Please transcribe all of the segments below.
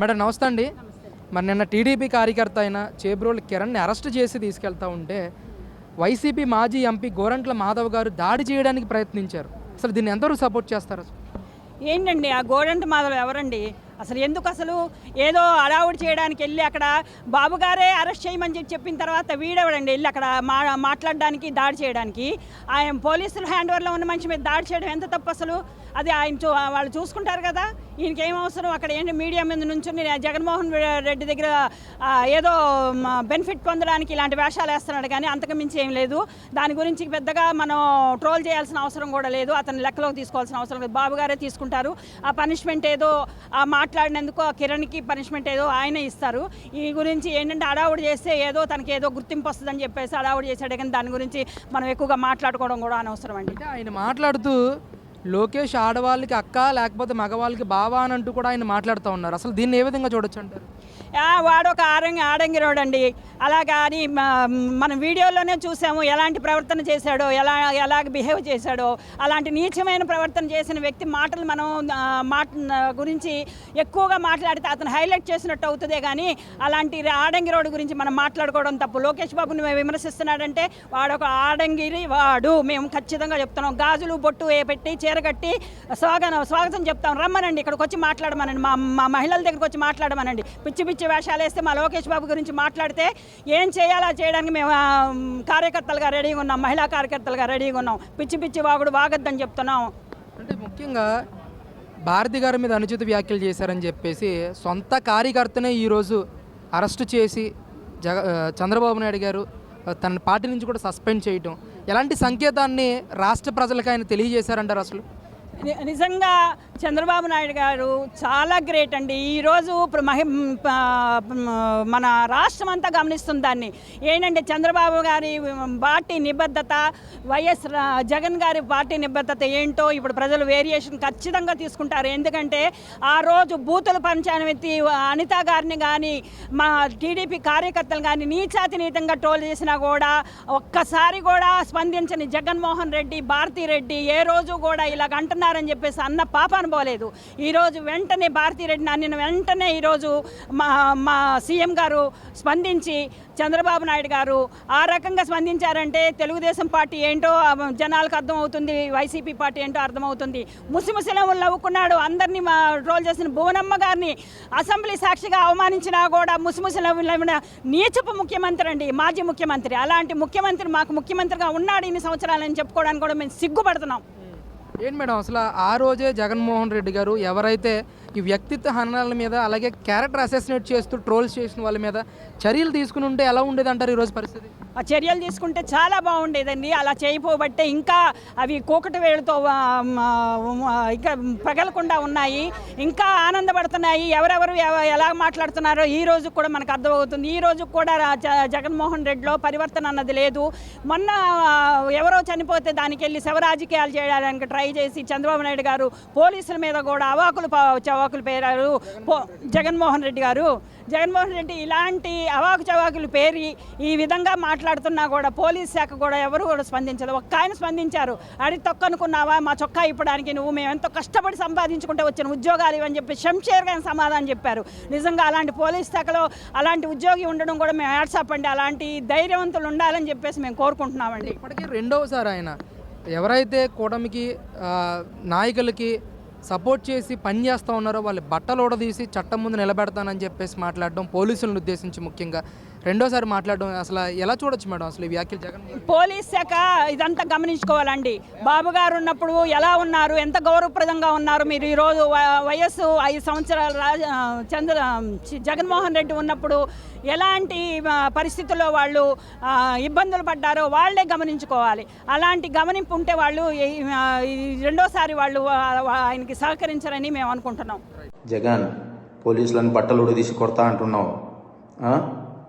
Madam నమస్తే అండి. మరి నిన్న టీడీపీ కార్యకర్త అయిన చేబ్రోలు కిరణ్ని అరెస్ట్ చేసి తీసుకెళ్తా ఉంటే వైసీపీ మాజీ ఎంపీ గోరంట్ల మాధవ్ గారు దాడి చేయడానికి ప్రయత్నించారు. అసలు దీన్ని ఎంతవరకు సపోర్ట్ చేస్తారు? అసలు? ఏంటండి ఆ గోడంట మాధవ్ ఎవరండి? అసలు ఎందుకు అసలు ఏదో అడావుడి చేయడానికి వెళ్ళి అక్కడ బాబు గారే అరెస్ట్ చేయమని చెప్పి చెప్పిన తర్వాత వీడెవడండి వెళ్ళి అక్కడ మా మాట్లాడడానికి దాడి చేయడానికి? ఆయన పోలీసులు హ్యాండ్ ఓవర్లో ఉన్న మనిషి మీద దాడి చేయడం ఎంత తప్పు అసలు? అది ఆయన చూ వాళ్ళు చూసుకుంటారు కదా. ఈయనకి ఏం అవసరం? అక్కడ ఏంటి మీడియా మీద నుంచుని జగన్మోహన్ రెడ్డి దగ్గర ఏదో బెనిఫిట్ పొందడానికి ఇలాంటి వేషాలు వేస్తున్నాడు కానీ అంతకు మించి ఏం లేదు. దాని గురించి పెద్దగా మనం ట్రోల్ చేయాల్సిన అవసరం కూడా లేదు. అతను లెక్కలోకి తీసుకోవాల్సిన అవసరం లేదు. బాబు గారే తీసుకుంటారు. ఆ పనిష్మెంట్ ఏదో ఆ మాట్లాడినందుకు ఆ కిరణ్కి పనిష్మెంట్ ఏదో ఆయనే ఇస్తారు. ఈ గురించి ఏంటంటే అడావుడు చేస్తే ఏదో తనకి ఏదో గుర్తింపు వస్తుందని చెప్పేసి అడావుడు చేశాడు కానీ దాని గురించి మనం ఎక్కువగా మాట్లాడుకోవడం కూడా అనవసరం అండి. ఆయన మాట్లాడుతూ లోకేష్ ఆడవాళ్ళకి అక్క లేకపోతే మగవాళ్ళకి బావా అని అంటూ కూడా ఆయన మాట్లాడుతూ ఉన్నారు. అసలు దీన్ని ఏ విధంగా చూడొచ్చు అంటారు? వాడు ఒక ఆరంగి ఆడంగిరోడండి. అలాగా అని మనం వీడియోలోనే చూసాము ఎలాంటి ప్రవర్తన చేశాడో ఎలా ఎలాగ బిహేవ్ చేశాడో అలాంటి నీచమైన ప్రవర్తన చేసిన వ్యక్తి మాటలు మనం మాట గురించి ఎక్కువగా మాట్లాడితే అతను హైలైట్ చేసినట్టు అవుతుందే కానీ అలాంటి ఆడంగి రోడ్డు గురించి మనం మాట్లాడుకోవడం తప్పు. లోకేష్ బాబుని మేము విమర్శిస్తున్నాడంటే వాడు ఒక ఆడంగిరి వాడు. మేము ఖచ్చితంగా చెప్తున్నాం. గాజులు బొట్టు ఏ పెట్టి చీర కట్టి స్వాగతం స్వాగతం చెప్తాం. రమ్మనండి ఇక్కడికి వచ్చి మాట్లాడమనండి. మా మా మహిళల దగ్గరికి వచ్చి మాట్లాడమనండి. పిచ్చి పిచ్చి వేషాలు వేస్తే మా లోకేష్ బాబు గురించి మాట్లాడితే ఏం చేయాలా చేయడానికి మేము కార్యకర్తలుగా రెడీగా ఉన్నాం మహిళా కార్యకర్తలుగా రెడీగా ఉన్నాం. పిచ్చి పిచ్చి వాగుడు వాగద్దని చెప్తున్నాం. అంటే ముఖ్యంగా భారతి గారి మీద అనుచిత వ్యాఖ్యలు చేశారని చెప్పేసి సొంత కార్యకర్తనే ఈరోజు అరెస్ట్ చేసి జగ చంద్రబాబు నాయుడు గారు తన పార్టీ నుంచి కూడా సస్పెండ్ చేయటం. ఎలాంటి సంకేతాన్ని రాష్ట్ర ప్రజలకు ఆయన తెలియజేశారంటారు అసలు? నిజంగా చంద్రబాబు నాయుడు గారు చాలా గ్రేట్ అండి. ఈరోజు మహి మన రాష్ట్రం అంతా గమనిస్తుంది దాన్ని. ఏంటంటే చంద్రబాబు గారి పార్టీ నిబద్ధత వైఎస్ జగన్ గారి పార్టీ నిబద్ధత ఏంటో ఇప్పుడు ప్రజలు వేరియేషన్ ఖచ్చితంగా తీసుకుంటారు. ఎందుకంటే ఆ రోజు బూతుల పంచాయతీ ఎత్తి అనిత గారిని కానీ మా టీడీపీ కార్యకర్తలు కానీ నీచాతినీతంగా ట్రోల్ చేసినా కూడా ఒక్కసారి కూడా స్పందించని జగన్మోహన్ రెడ్డి భారతీ రెడ్డి ఏ రోజు కూడా ఇలాగ అంటున్నారని చెప్పేసి అన్న పాప పోలేదు ఈరోజు వెంటనే భారతీరెడ్డి రెడ్డిని వెంటనే ఈరోజు మా మా సీఎం గారు స్పందించి చంద్రబాబు నాయుడు గారు ఆ రకంగా స్పందించారంటే తెలుగుదేశం పార్టీ ఏంటో జనాలకు అర్థమవుతుంది వైసీపీ పార్టీ ఏంటో అర్థమవుతుంది. ముసిముసిలములు నవ్వుకున్నాడు అందరినీ మా ట్రోల్ చేసిన భువనమ్మ గారిని. అసెంబ్లీ సాక్షిగా అవమానించినా కూడా ముసిముసిలముల నీచపు ముఖ్యమంత్రి అండి మాజీ ముఖ్యమంత్రి. అలాంటి ముఖ్యమంత్రి మాకు ముఖ్యమంత్రిగా ఉన్నాడు ఇన్ని సంవత్సరాలని చెప్పుకోవడానికి కూడా మేము సిగ్గుపడుతున్నాం. ఏంటి మేడం? అసలు ఆ రోజే జగన్మోహన్ రెడ్డి గారు ఎవరైతే ఈ వ్యక్తిత్వ హననాల మీద అలాగే క్యారెక్టర్ అసెసినేట్ చేస్తూ ట్రోల్స్ చేసిన వాళ్ళ మీద చర్యలు తీసుకుని ఉంటే ఎలా ఉండేది అంటారు ఈరోజు పరిస్థితి? ఆ చర్యలు తీసుకుంటే చాలా బాగుండేదండి. అలా చేయపోబట్టే ఇంకా అవి కూకటి వేళ్ళతో ఇంకా పగలకుండా ఉన్నాయి. ఇంకా ఆనందపడుతున్నాయి. ఎవరెవరు ఎలా మాట్లాడుతున్నారో ఈ రోజు కూడా మనకు అర్థమవుతుంది. ఈ రోజు కూడా జగన్మోహన్ రెడ్డిలో పరివర్తన అన్నది లేదు. మొన్న ఎవరో చనిపోతే దానికి వెళ్ళి శవ రాజకీయాలు చేయడానికి ట్రై చేసి చంద్రబాబు నాయుడు గారు పోలీసుల మీద కూడా అవాకులు చవాకులు పేరారు. పో- జగన్మోహన్ రెడ్డి గారు. జగన్మోహన్ రెడ్డి ఇలాంటి అవాకు చవాకులు పేరి ఈ విధంగా మాట్లాడుతున్నా కూడా పోలీస్ శాఖ కూడా ఎవరు కూడా స్పందించదు. ఒక్క ఆయన స్పందించారు. అడి తొక్కనుకున్నావా? మా చొక్కా ఇప్పడానికి నువ్వు మేము ఎంతో కష్టపడి సంపాదించుకుంటే వచ్చిన ఉద్యోగాలు ఇవని చెప్పి శంషేర్ గారిని సమాధానం చెప్పారు. నిజంగా అలాంటి పోలీస్ శాఖలో అలాంటి ఉద్యోగి ఉండడం కూడా మేము యాడ్సాప్ అండి. అలాంటి ధైర్యవంతులు ఉండాలని చెప్పేసి మేము కోరుకుంటున్నామండి. ఇప్పటికీ రెండవసారి ఆయన. ఎవరైతే కూటమికి నాయకులకి సపోర్ట్ చేసి పని చేస్తూ ఉన్నారో వాళ్ళ బట్టలు ఊడదీసి చట్టం ముందు నిలబెడతానని చెప్పేసి మాట్లాడడం పోలీసులను ఉద్దేశించి ముఖ్యంగా. రెండోసారి మాట్లాడడం అసలు ఎలా చూడొచ్చు మేడం అసలు ఈ వ్యాఖ్యలు జగన్ పోలీస్ శాఖ ఇదంతా గమనించుకోవాలండి. బాబు గారు ఉన్నప్పుడు ఎలా ఉన్నారు? ఎంత గౌరవప్రదంగా ఉన్నారు? మీరు ఈరోజు వయస్సు ఐదు సంవత్సరాల రాజ చంద్ర జగన్మోహన్ రెడ్డి ఉన్నప్పుడు ఎలాంటి పరిస్థితుల్లో వాళ్ళు ఇబ్బందులు పడ్డారో వాళ్ళే గమనించుకోవాలి. అలాంటి గమనింపు ఉంటే వాళ్ళు రెండోసారి వాళ్ళు ఆయనకి సహకరించరని మేము అనుకుంటున్నాం. జగన్ పోలీసులను బట్టలు ఉడదీసి కొడతా అంటున్నావు. ఆ?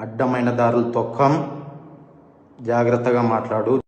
అడ్డమైన దారులు తొక్కం జాగ్రత్తగా మాట్లాడు.